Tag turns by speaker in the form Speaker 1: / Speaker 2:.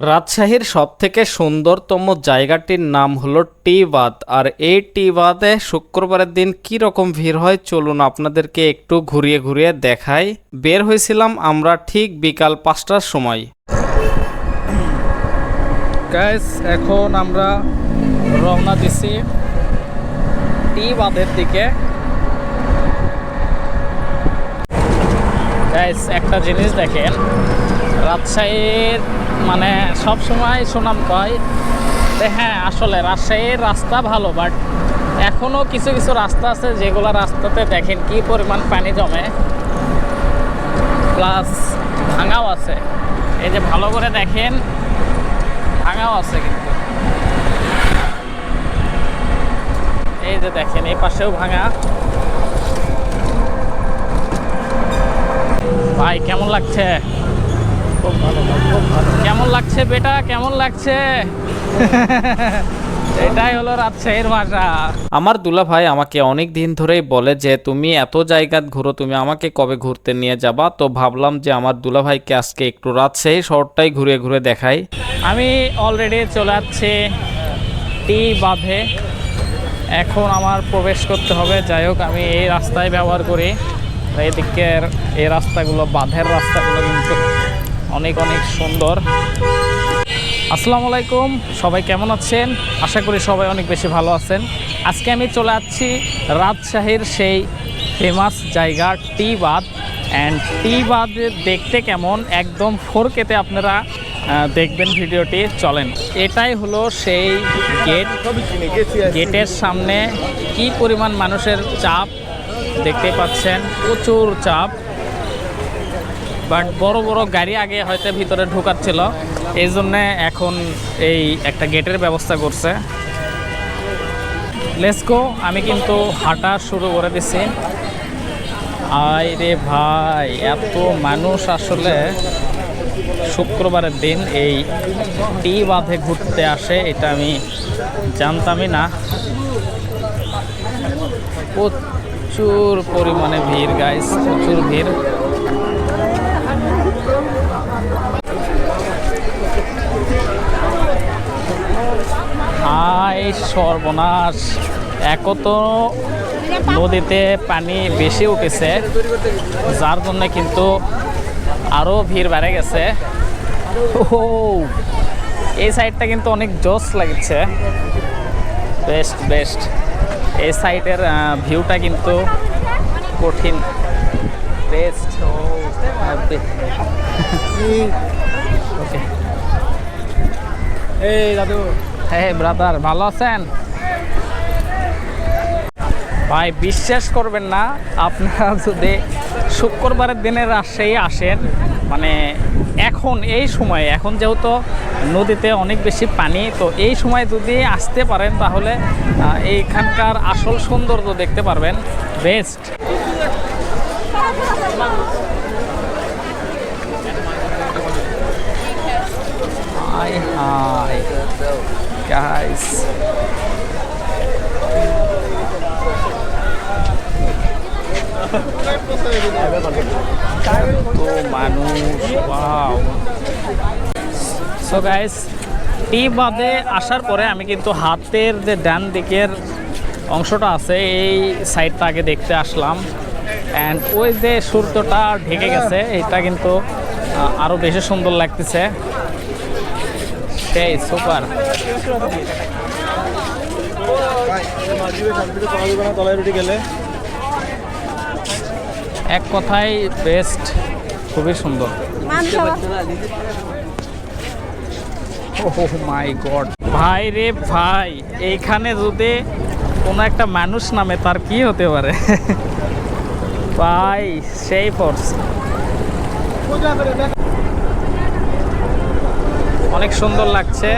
Speaker 1: রাজশাহীর সবথেকে সুন্দরতম জায়গাটির নাম হলো টি বাঁধ আর এই টি বাঁধে শুক্রবারের দিন কি রকম ভিড় হয়, চলুন আপনাদেরকে একটু ঘুরিয়ে ঘুরিয়ে দেখাই। বের হয়েছিলাম আমরা ঠিক বিকাল পাঁচটার সময়। গ্যাস এখন আমরা রওনা দিছি টি বাঁধের দিকে একটা জিনিস দেখেন। রাজশাহীর মানে সব সময় সুনাম পায় যে হ্যাঁ আসলে রাজশাহীর রাস্তা ভালো বাট এখনও কিছু কিছু রাস্তা আছে যেগুলো রাস্তাতে দেখেন কি পরিমাণ পানি জমে। প্লাস ভাঙাও আছে। এই যে ভালো করে দেখেন, ভাঙাও আছে কিন্তু। এই যে দেখেন, এই পাশেও ভাঙা। ভাই, কেমন লাগছে? কেমন লাগছে বেটা? কেমন লাগছে? এটাই হলো রাজশাহীর ভাষা। আমার দুলা ভাই আমাকে অনেক দিন ধরেই বলে যে তুমি এত জায়গা ঘুরো তুমি আমাকে কবে ঘুরতে নিয়ে যাবা? তো ভাবলাম যে আমার দুলা ভাইকে আজকে একটু রাজশাহী শহরটাই ঘুরে ঘুরে দেখাই। আমি অলরেডি চলে যাচ্ছি টি বাঁধে। এখন আমার প্রবেশ করতে হবে। যাই হোক আমি এই রাস্তায় ব্যবহার করি। এই দিকের এই রাস্তাগুলো বাঁধের রাস্তাগুলো কিন্তু অনেক অনেক সুন্দর। আসসালামু আলাইকুম, সবাই কেমন আছেন? আশা করি সবাই অনেক বেশি ভালো আছেন। আজকে আমি চলে যাচ্ছি রাজশাহীর সেই ফেমাস জায়গা টি বাঁধ অ্যান্ড টি বাঁধ দেখতে কেমন? একদম ফোরকেতে আপনারা দেখবেন ভিডিওটি। চলেন, এটাই হলো সেই গেট গেটের সামনে কি পরিমাণ মানুষের চাপ দেখতে পাচ্ছেন? প্রচুর চাপ। বাট বড় বড় গাড়ি আগে হয়তো ভিতরে ঢোকাচ্ছিল। এই জন্যে এখন এই একটা গেটের ব্যবস্থা করছে। লেসকো আমি কিন্তু হাঁটা শুরু করে দিছি। আয় রে ভাই, এত মানুষ আসলে শুক্রবারের দিন এই টি বাঁধে ঘুরতে আসে, এটা আমি জানতামই না। প্রচুর পরিমাণে ভিড় গাইস প্রচুর ভিড়। সর্বনাশ। এক তো নদীতে পানি বেশি উঠেছে যার জন্য কিন্তু আরও ভিড় বেড়ে গেছে। ও এই সাইডটা কিন্তু অনেক জোস লাগছে। Best best. এই সাইডের ভিউটা কিন্তু কঠিন। বেস্ট। ওকে।
Speaker 2: এই দাদু।
Speaker 1: হ্যাঁ ব্রাদার ভালো আছেন? ভাই, বিশ্বাস করবেন না, আপনারা যদি শুক্রবারের দিনে রাজশাহী আসেন মানে এখন, এই সময়ে, এখন যেহেতু নদীতে অনেক বেশি পানি, তো এই সময় যদি আসতে পারেন, তাহলে এইখানকার আসল সৌন্দর্য দেখতে পারবেন বেস্ট হাই হাই গাইস তো সো গাইস টি আসার পরে আমি কিন্তু হাতের যে ডান দিকের অংশটা আছে এই সাইডটা আগে দেখতে আসলাম। অ্যান্ড ওই যে সূর্যটা ঢেকে গেছে এটা কিন্তু আহ, আরও বেশি সুন্দর লাগতেছে। এক কথায় বেস্ট খুবই সুন্দর। ও মাই গড ভাই রে ভাই, এইখানে যদি কোনো একটা মানুষ নামে, তার কি হতে পারে? ভাই, সেই ফোর্স অনেক সুন্দর লাগছে।